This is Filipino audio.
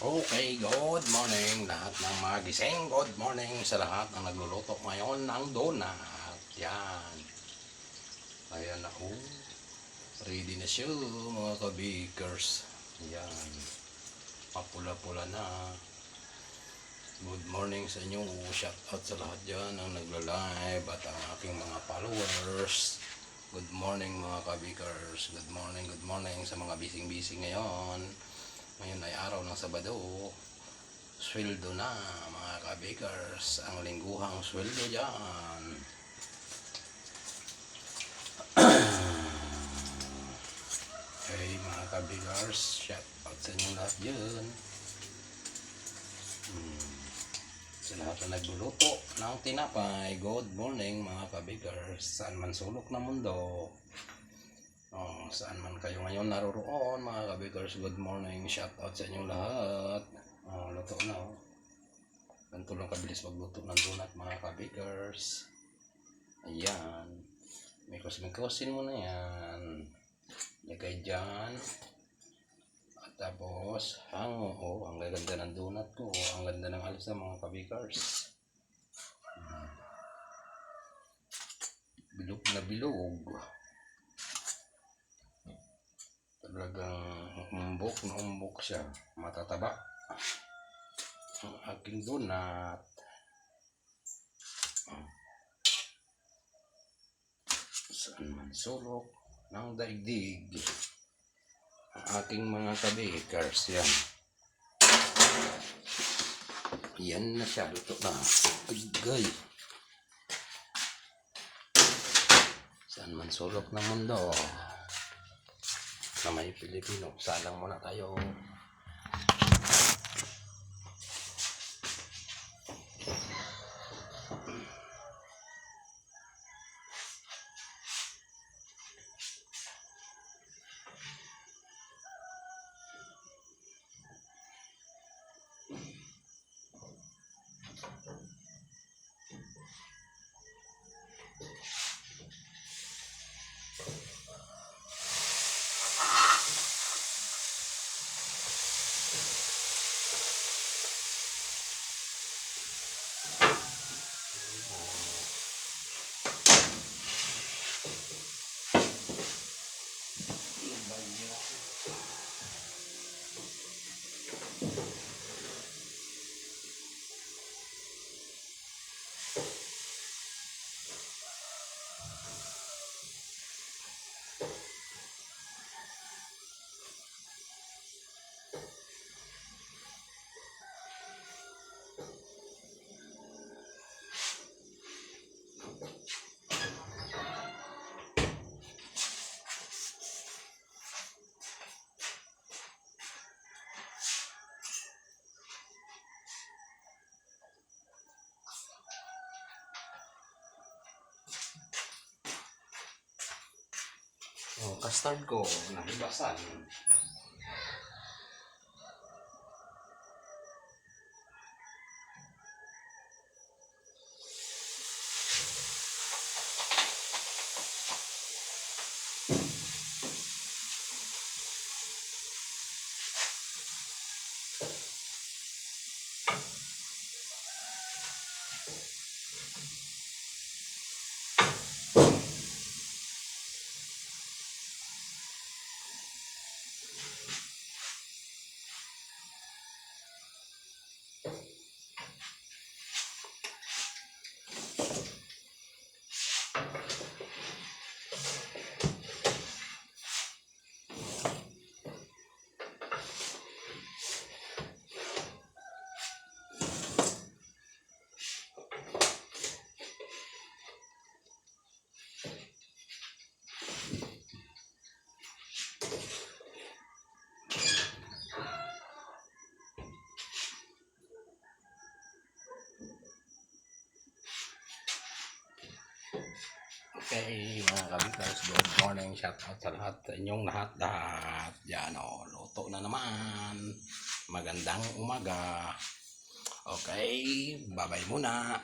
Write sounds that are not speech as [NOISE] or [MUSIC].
Okay, good morning lahat ng mga gising. Good morning sa lahat ng nagluluto ngayon ng donut. Yan. Ayan na. Oh. Ready na siya mga kabakers. Yan. Papula-pula na. Good morning sa inyo. Shout out sa lahat dyan ang nagla-live at ang aking mga followers. Good morning mga kabakers. Good morning, good morning sa mga bising-bising ngayon. Ngayon ay araw ng Sabado. Sweldo na mga kabakers. Ang lingguhang sweldo dyan. [CLEARS THROAT] hey mga kabakers. Shout out sa inyo lahat dyan. Hmm. Sa lahat na nagluluto ng tinapay. Good morning mga kabakers. Saan man sulok na mundo. Saan man kayo ngayon naroroon, mga kabikers, good morning. Shout out sa inyong lahat. Oh, luto na oh. Ganito lang kabilis magluto ng donut, mga kabikers. Ayan. Mikos-mikosin mo na yan. Lagay dyan. At tapos, hango. Oh, ang ganda ng donut ko. Oh, ang ganda ng alis ng mga kabikers. Hmm. Bilog na bilog. Talagang umbok na umbok siya. Matataba. Ang aking donut. Saan man sulok ng daigdig. Ang aking mga kabikers yan. Yan na siya luto na. Agay saan man sulok ng mundo na may Pilipino. Salang muna tayo. Oh, custard ko, nahibasan. Okay, mga kabikers, good morning. Shout out sa lahat, sa inyong lahat, lahat. Yan o, luto na naman. Magandang umaga. Okay, babay muna.